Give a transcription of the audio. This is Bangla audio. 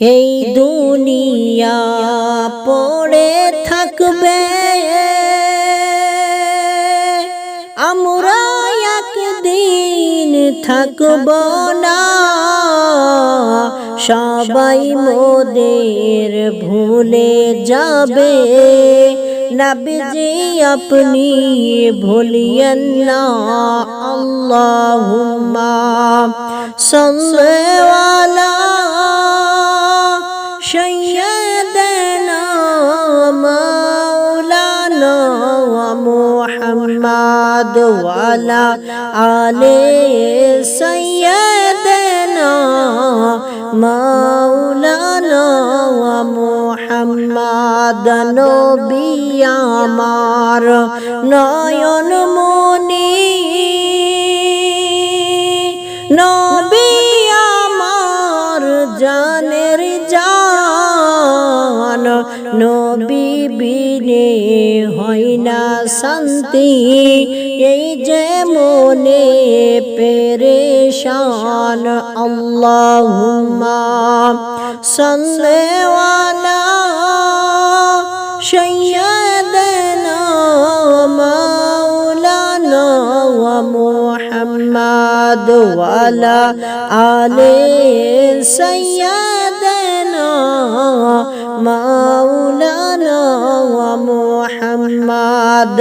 এই দুনিয়া পড়ে থাকবে। আমরা একদিন থাকব না। সবাই মোদের ভুলে যাবে। নবজি, আপনি ভুলিয়েন না। আল্লাহুম্মা সাল্লি আলা سيدنا مولانا محمد وعلى آل سيدنا مولانا محمد নবী আমার নয়ন মনি নবী আমার জানের জান নবী বিনে হয় না শান্তি। এই যে মনে পেরেশান আল্লাহুম্মা সন্দেওয়ালা সৈয়দনা মাওলানা ওয়া মুহাম্মাদ ওয়ালা আলে সৈয়দ